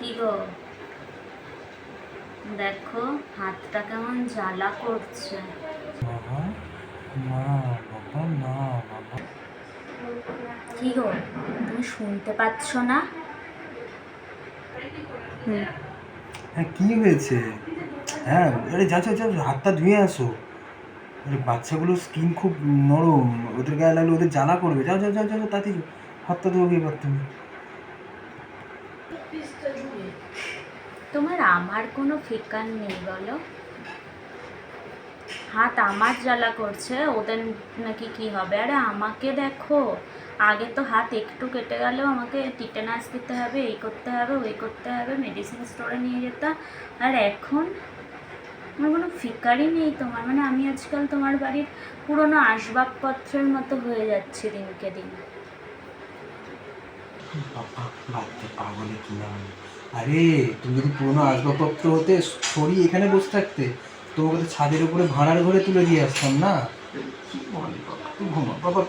কি গো? দেখো হাতটা কেমন জ্বালা করছে। বাবা না বাবা না বাবা। কি গো তুমি শুনতে পাচ্ছ না? হ্যাঁ কি হয়েছে? হ্যাঁ আরে যা যা হাতটা ধুয়ে আসো। আরে বাচ্চাগুলোর স্কিন খুব নরম ওদের গায়ে লাগলে ওদের জ্বালা করবে। যাও যাও যাও যাও তাড়াতাড়ি হাতটা ধোবে এবার তুমি। তোমার আমার কোনো ফিকার নেই, বলো। হাত আমার জ্বালা করছে, ওদের নাকি কি হবে? আরে আমাকে দেখো। আগে তো হাত একটু কেটে গেলেও আমাকে টিটেনাস দিতে হবে, এই করতে হবে, ওই করতে হবে মেডিসিন স্টোরে নিয়ে যেতাম আর এখন আমার কোনো ফিকারই নেই তোমার। মানে আমি আজকাল তোমার বাড়ির পুরোনো আসবাবপত্রের মতো হয়ে যাচ্ছি দিনকে দিন। পাগলে কি না আরে? তুমি যদি পুরোনো আসবাবপত্র হতে সরিয়ে এখানে বসে থাকতে, তোমাকে তো ছাদের উপরে ভাড়ার ঘরে তুলে দিয়ে আসতাম না? কি বাবা? তুমি ঘুমা বাবা